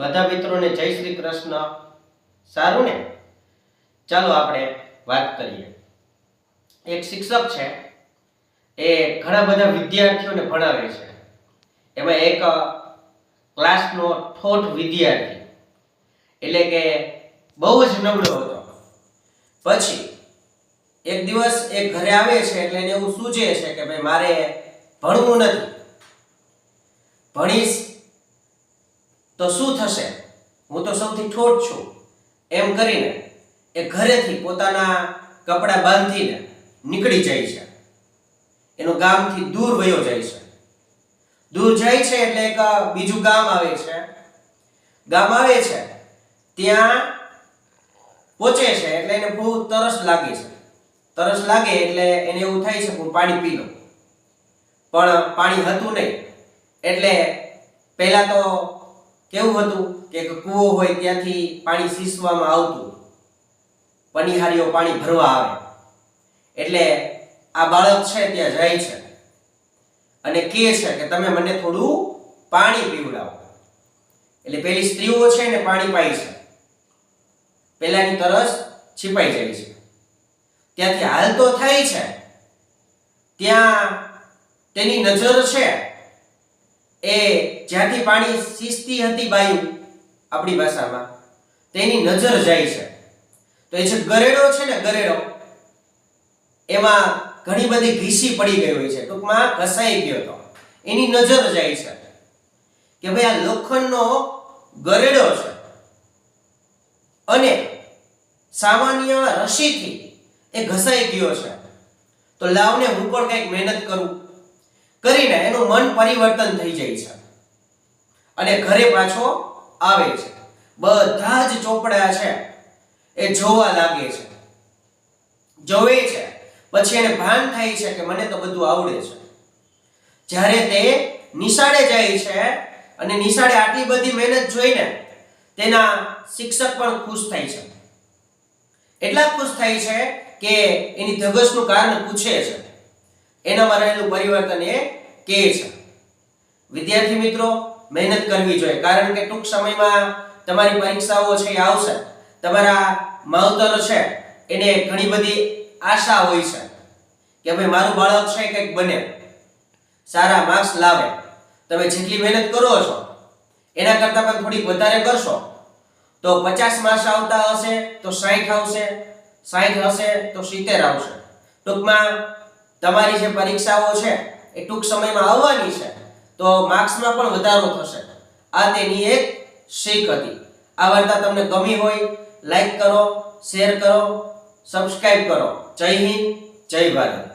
બધા મિત્રોને જય શ્રી કૃષ્ણ. સારું ને? ચાલો આપણે વાત કરીએ. એક શિક્ષક છે, એ ઘણા બધા વિદ્યાર્થીઓને ભણાવે છે. એમાં એક ક્લાસનો ઠોઠ વિદ્યાર્થી. એટલે કે બહુ જ નબળો હતો. પછી, એક દિવસ એ ઘરે આવે છે એટલે એને એવું સૂચે છે કે ભાઈ મારે ભણવું નથી. ભણીશ તો શું થશે? હું તો સૌથી ઠોઠ છું. એમ કરીને એ ઘરેથી પોતાના કપડાં બાંધીને નીકળી જાય છે. એનું ગામથી દૂર વયો જાય છે. દૂર જાય છે એટલે એક બીજું ગામ આવે છે. ગામ આવે છે. ત્યાં પહોંચે છે એટલે એને બહુ તરસ લાગે છે. તરસ લાગે એટલે એને એવું થાય છે હું પાણી પી લઉં. પણ પાણી હતું નહીં. એટલે પહેલાં તો કેવું હતું કે કૂવો હોય ત્યાંથી પાણી સીસવામાં આવતું. પનિહારીઓ પાણી ભરવા આવે. એટલે આ બાળક છે ત્યાં જાય છે અને કહે છે કે તમે મને થોડું પાણી પીવડાવો. એટલે પેલી સ્ત્રીઓ છે ને પાણી પાય છે. પેલાની તરસ છીપાઈ જાય છે. ત્યાંથી હાલતો થાય છે. ત્યાં તેની નજર છે. એ જ્યાંથી પાણી સીસતી હતી બાયુ, આપણી ભાષામાં, તેની નજર જાય છે. તો એ જે ગરેડો છે ને ગરેડો, એમાં ઘણી બધી ઘીસી પડી ગઈ હોય છે. ટૂંકમાં ઘસાઈ ગયો હતો. એની નજર જાય છે. કે ભાઈ આ લોખંડનો ગરેડો છે. અને સામાન્ય રસીથી એ ઘસાઈ ગયો છે. તો લાવને હું પણ કંઈક મહેનત કરું. કરીને એનું મન પરિવર્તન થઈ જાય છે. અને ઘરે પાછો આવે છે. બધા જ ચોપડા છે એ જોવા લાગે છે. જોવે છે. પછી એને ભાન થાય છે કે મને તો બધું આવડે છે. જ્યારે તે નિશાળે જાય છે અને નિશાળે આટલી બધી મહેનત જોઈને તેના શિક્ષક પણ ખુશ થાય છે. એટલા ખુશ થાય છે કે એની ધગશનું કારણ પૂછે છે. એનામાં રહેલું પરિવર્તન એ કે છે. વિદ્યાર્થી મિત્રો, મહેનત કરવી જોઈએ. કારણ કે ટૂંક સમયમાં તમારી પરીક્ષાઓ છે એ આવશે. તમારા માવતર છે, એને ઘણી બધી આશા હોય છે કે ભાઈ મારું બાળક છે કંઈક બને. સારા માર્ક્સ લાવે. તમે જેટલી મહેનત કરો છો, એના કરતાં પણ થોડીક વધારે કરશો. તો પચાસ માર્ક્સ આવતા હશે, તો સાઠ આવશે સાઠ હશે, તો સિત્તેર આવશે. ટૂંકમાં તમારી જે પરીક્ષાઓ છે, એ ટૂંક સમયમાં આવવાની છે, તો માર્ક્સમાં પણ વધારો થશે. આ તેની એક શીખ હતી. આ વાર્તા તમને ગમી હોય, લાઈક કરો, શેર કરો સબસ્ક્રાઇબ કરો. જય હિન્દ, જય ભારત.